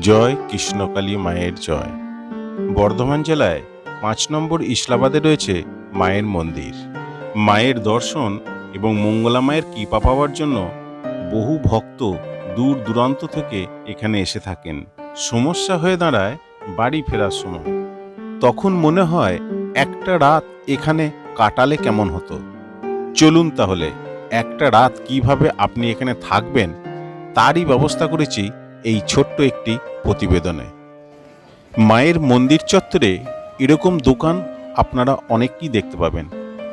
জয় কৃষ্ণকালী মায়ের জয়। বর্ধমান জেলায় পাঁচ নম্বর ইসলাবাদে রয়েছে মায়ের মন্দির। মায়ের দর্শন এবং মঙ্গলা মায়ের কৃপা পাওয়ার জন্য বহু ভক্ত দূর দূরান্ত থেকে এখানে এসে থাকেন। সমস্যা হয়ে দাঁড়ায় বাড়ি ফেরার সময়। তখন মনে হয় একটা রাত এখানে কাটালে কেমন হতো। চলুন তাহলে, একটা রাত কীভাবে আপনি এখানে থাকবেন, তারই ব্যবস্থা করেছি এই ছোট্ট একটি প্রতিবেদনে। মায়ের মন্দির চত্বরে এরকম দোকান আপনারা অনেকই দেখতে পাবেন।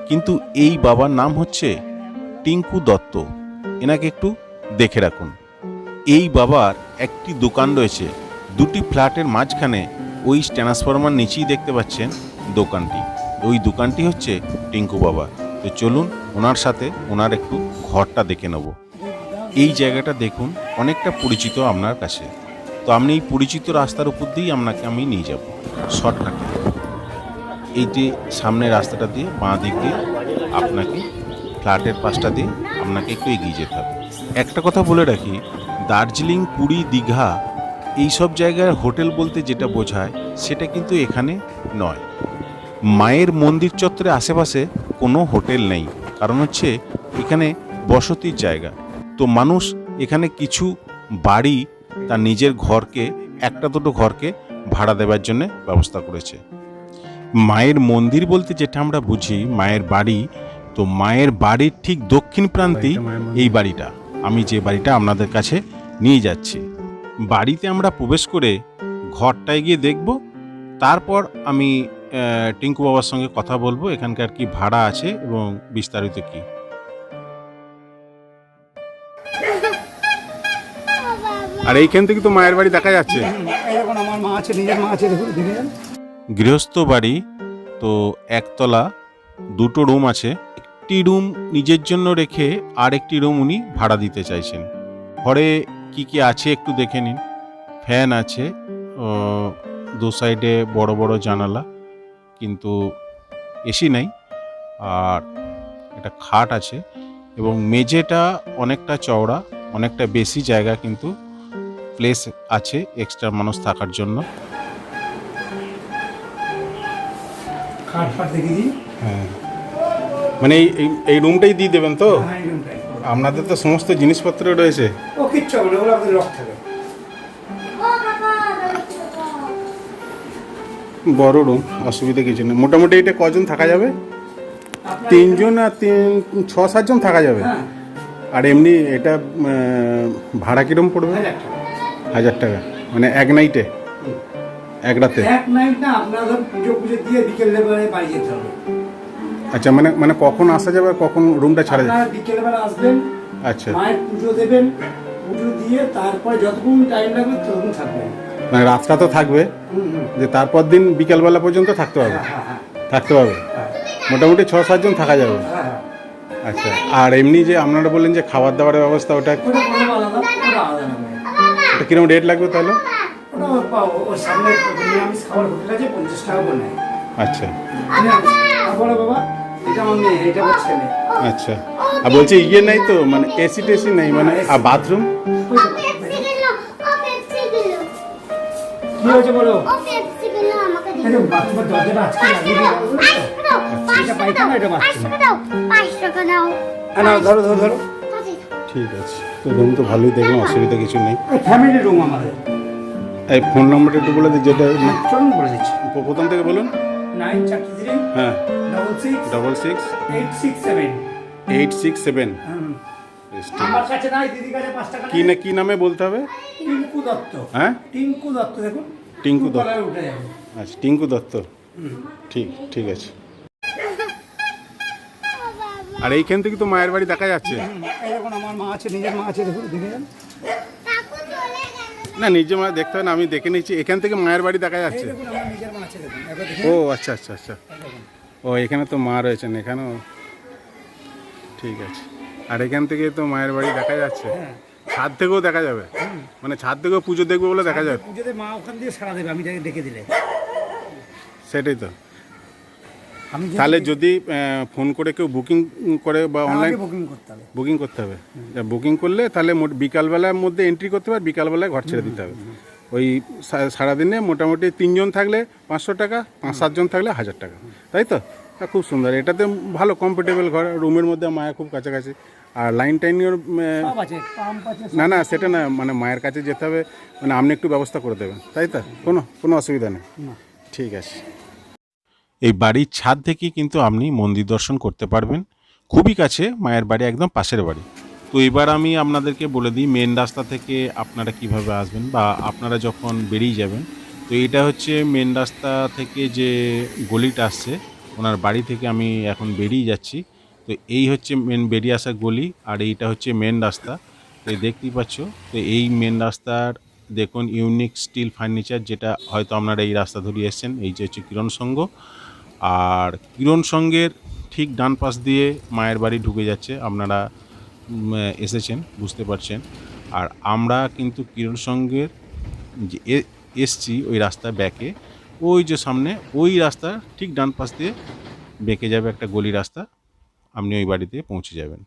কিন্তু এই বাবার নাম হচ্ছে টিঙ্কু দত্ত। এনাকে একটু দেখে রাখুন। এই বাবার একটি দোকান রয়েছে। দুটি ফ্ল্যাটের মাঝখানে ওই ট্রান্সফরমার নিচেই দেখতে পাচ্ছেন দোকানটি। ওই দোকানটি হচ্ছে টিঙ্কু বাবা তো চলুন ওনার সাথে ওনার একটু ঘরটা দেখে নেব। এই জায়গাটা দেখুন, অনেকটা পরিচিত আপনার কাছে। তো আপনি এই পরিচিত রাস্তার উপর দিয়েই আপনাকে আমি নিয়ে যাব, শর্টকাটে। এই যে সামনে রাস্তাটা দিয়ে বাঁ দিক আপনাকে ফ্ল্যাটের পাশটা দিয়ে আপনাকে একটু এগিয়ে যেতে হবে। একটা কথা বলে রাখি, দার্জিলিং, পুরী, দীঘা এই সব জায়গায় হোটেল বলতে যেটা বোঝায়, সেটা কিন্তু এখানে নয়। মায়ের মন্দির চত্বরের আশেপাশে কোনো হোটেল নেই, কারণ হচ্ছে এখানে বসতির জায়গা। তো মানুষ এখানে কিছু বাড়ি তার নিজের ঘরকে একটা দুটো ঘরকে ভাড়া দেওয়ার জন্য ব্যবস্থা করেছে। মায়ের মন্দির বলতে যেটা আমরা বুঝি মায়ের বাড়ি তো মায়ের বাড়ির ঠিক দক্ষিণ প্রান্তেই এই বাড়িটা। আমি যে বাড়িটা আপনাদের কাছে নিয়ে যাচ্ছি। বাড়িতে আমরা প্রবেশ করে ঘরটায় গিয়ে দেখব তারপর আমি টিঙ্কু বাবার সঙ্গে কথা বলব এখানকার কি ভাড়া আছে এবং বিস্তারিত কি। আর এইখান থেকে তো মায়ের বাড়ি দেখা যাচ্ছে। এই আমার মা আছে নিজের মা আছে দেখুন দেখে যান। গৃহস্থ বাড়ি তো একতলা দুটো রুম আছে। একটি রুম নিজের জন্য রেখে আর একটি রুম উনি ভাড়া দিতে চাইছেন। ঘরে কি কি আছে একটু দেখে নিন। ফ্যান আছে দু সাইডে বড় বড় জানালা কিন্তু এসি নাই। আর একটা খাট আছে এবং মেঝেটা অনেকটা চওড়া অনেকটা বেশি জায়গা কিন্তু প্লেস আছে এক্সট্রা মানুষ থাকার জন্য। হ্যাঁ। মানে এই এই- রুমটাই দিয়ে দেবেন তো? হ্যাঁ আপনাদের তো সমস্ত জিনিসপত্র রয়েছে। ও কিচ্ছু হবে না ওগুলো আপনাদের লক থাকে বড় রুম অসুবিধা কিছু নেই। মোটামুটি এটা কজন থাকা যাবে? তিনজন আর তিন ছ সাতজন থাকা যাবে? হ্যাঁ। আর এমনি এটা ভাড়া কিরম পড়বে? হাজার টাকা। মানে এক নাইটে এক রাতে? এক নাইট না আপনার ধর পুজো পুজো দিয়ে বিকেল বেলায় বাড়ি যেতে হবে। আচ্ছা মানে মানে কখন আসা যাবে কখন রুমটা ছাড়া যাবে? আপনারা বিকেল বেলা আসবেন আচ্ছা। মায়ের পুজো দেবেন পুজো দিয়ে তারপরে যতক্ষণ টাইম লাগবে ততক্ষণ থাকবেন। মানে রাতটা তো থাকবে। যে তারপর দিন বিকালবেলা পর্যন্ত থাকতে হবে? হ্যাঁ হ্যাঁ হ্যাঁ। থাকতে হবে? মোটামুটি ছ সাতজন থাকা যাবে? আচ্ছা আর এমনি যে আপনারা বললেন যে খাবার দাবারের ব্যবস্থা ওটা কীরকম রেট লাগবে তাহলে? আচ্ছা। আচ্ছা। আর বলছি ইয়ে নেই তো মানে এসি টেসি নেই মানে আর বাথরুম দাও হ্যাঁ নাও, ধরো ধরো ধরো। ঠিক আছে। তো রুম তো ভালোই দেখলাম অসুবিধা কিছু নেই। ফ্যামিলি রুম আমাদের। এই ফোন নম্বরটা একটু বলে দিই যেটা চলুন বলে দিচ্ছি। প্রথম থেকে বলুন। নাইন চারটি থ্রি হ্যাঁ। Double six double six eight six seven eight six seven আমার কাছে নাই দিদির কাছে পাঁচ টাকা কি না কি নামে বলতে হবে? টিঙ্কু দত্ত। হ্যাঁ? টিঙ্কু দত্ত দেখুন। টিঙ্কু দত্ত। আচ্ছা টিঙ্কু দত্ত। ঠিক ঠিক আছে। আর এইখান থেকে তো মায়ের বাড়ি দেখা যাচ্ছে। এই আমার মা আছে নিজের মা আছে দেখুন দেখে যান। না? নিজে মা দেখতে হবে না আমি দেখে নিচ্ছি। এখান থেকে মায়ের বাড়ি দেখা যাচ্ছে। দেখুন আমার নিজের মা আছে দেখুন একবার দেখে ও আচ্ছা আচ্ছা আচ্ছা। ও এখানে তো মা রয়েছেন এখানেও। ঠিক আছে। আর এখান থেকে তো মায়ের বাড়ি দেখা যাচ্ছে। হ্যাঁ। ছাদ থেকেও দেখা যাবে। মানে ছাদ থেকেও পুজো দেখবে বলে দেখা যাবে। পুজোতে মা ওখান দিয়ে সারা দেবে আমি ডেকে দিলে। সেটাই তো। তাহলে যদি ফোন করে কেউ বুকিং করে বা অনলাইন বুকিং করতে হবে। বুকিং করতে হবে। বুকিং করলে তাহলে বিকালবেলার মধ্যে এন্ট্রি করতে হবে বিকালবেলায় ঘর ছেড়ে দিতে হবে। ওই সারাদিনে মোটামুটি তিনজন থাকলে পাঁচশো টাকা পাঁচ সাতজন থাকলে হাজার টাকা। তাই তো? খুব সুন্দর। এটাতে ভালো কমফোর্টেবল ঘর রুমের মধ্যে মায়া খুব কাছাকাছি। আর লাইন টাইনের না না সেটা না মানে মায়ের কাছে যেতে হবে মানে আপনি একটু ব্যবস্থা করে দেবেন। তাই তো? কোনো কোনো অসুবিধা নেই। ঠিক আছে। এই বাড়ির ছাদ থেকে কিন্তু আপনি মন্দির দর্শন করতে পারবেন। খুবই কাছে, মায়ের বাড়ি একদম পাশের বাড়ি। তো এবার আমি আপনাদেরকে বলে দিই মেন রাস্তা থেকে আপনারা কীভাবে আসবেন বা আপনারা যখন বেরিয়ে যাবেন, তো এটা হচ্ছে মেন রাস্তা থেকে যে গলিটা আসছে, ওনার বাড়ি থেকে আমি এখন বেরিয়ে যাচ্ছি। তো এই হচ্ছে মেন বেরিয়ে আসা গলি, আর এইটা হচ্ছে মেন রাস্তা। তো দেখতেই পাচ্ছ, তো এই মেন রাস্তার দেখুন ইউনিক স্টিল ফার্নিচার যেটা হয়তো আপনারা এই রাস্তা ধরে এসেছেন, এই যে হচ্ছে কিরণ সংঘ আর কিরণ সঙ্গের ঠিক ডান পাশ দিয়ে মায়ের বাড়ি ঢুকে যাচ্ছে, আপনারা এসেছেন, বুঝতে পারছেন। আর আমরা কিন্তু কিরণ সঙ্গের যে এসছি ওই রাস্তা ব্যাকে, ওই যে সামনে, ওই রাস্তা ঠিক ডান পাশ দিয়ে বেঁকে যাবে একটা গলি রাস্তা, আপনি ওই বাড়িতে পৌঁছে যাবেন।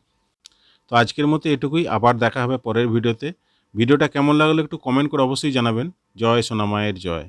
তো আজকের মতো এটুকুই, আবার দেখা হবে পরের ভিডিওতে। ভিডিওটা কেমন লাগল একটু কমেন্ট করে অবশ্যই জানাবেন। জয় সোনামায়ের জয়।